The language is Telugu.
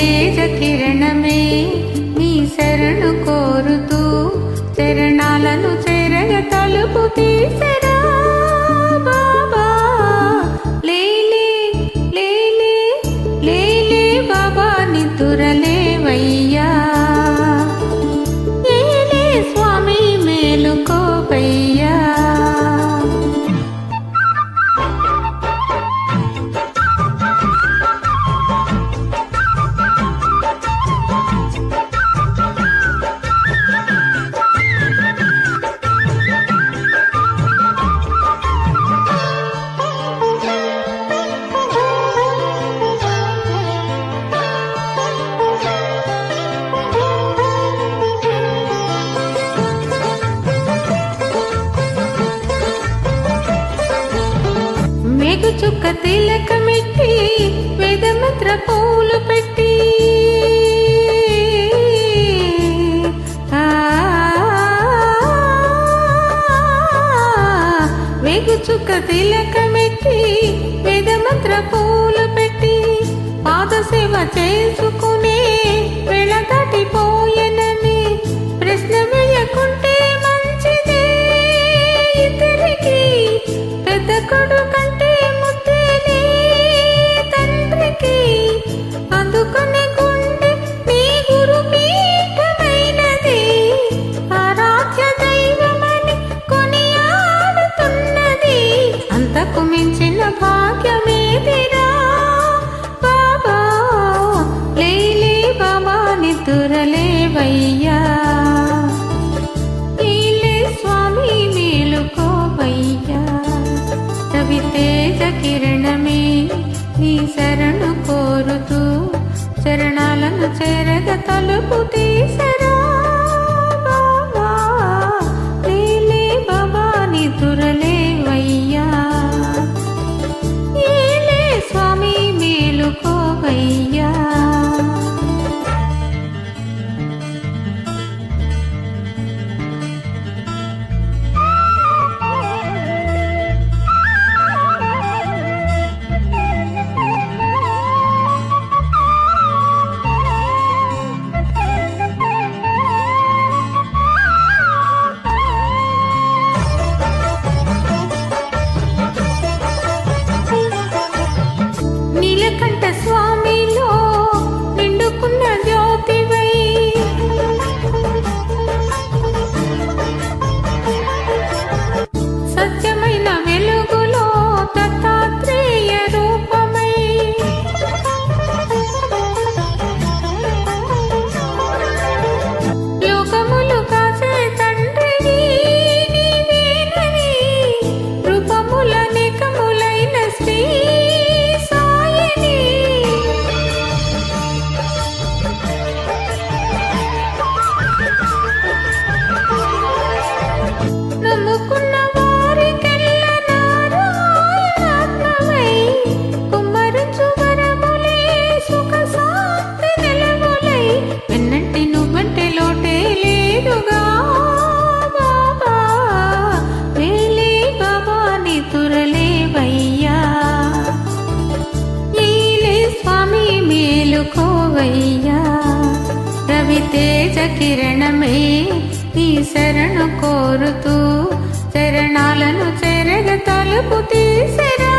తేజ కిరణమే నీ శరణు కోరుతూ చరణాలను చెరగ తలుపు తీసే వేగు చుక్క తిలకమెట్టి వేదమంత్ర పూలు పెట్టి. వేగు చుక్క తిలకమెట్టి వేదమంత్ర పూలు పెట్టి. పాద సేవ చేసు అంతకు భాగ్యమేదిరా బాబా లేలే బాబా నిద్రలేవయ్యా నీలే స్వామి మేలుకోవయ్యా. రవి కిరణమే నీ శరణు కోరుతూ చరణాలను చెరగ తలుపు తీసే తేజ కిరణమే ఈ శరణు కోరుతూ చరణాలను చెరగ తలుపు తీసరా.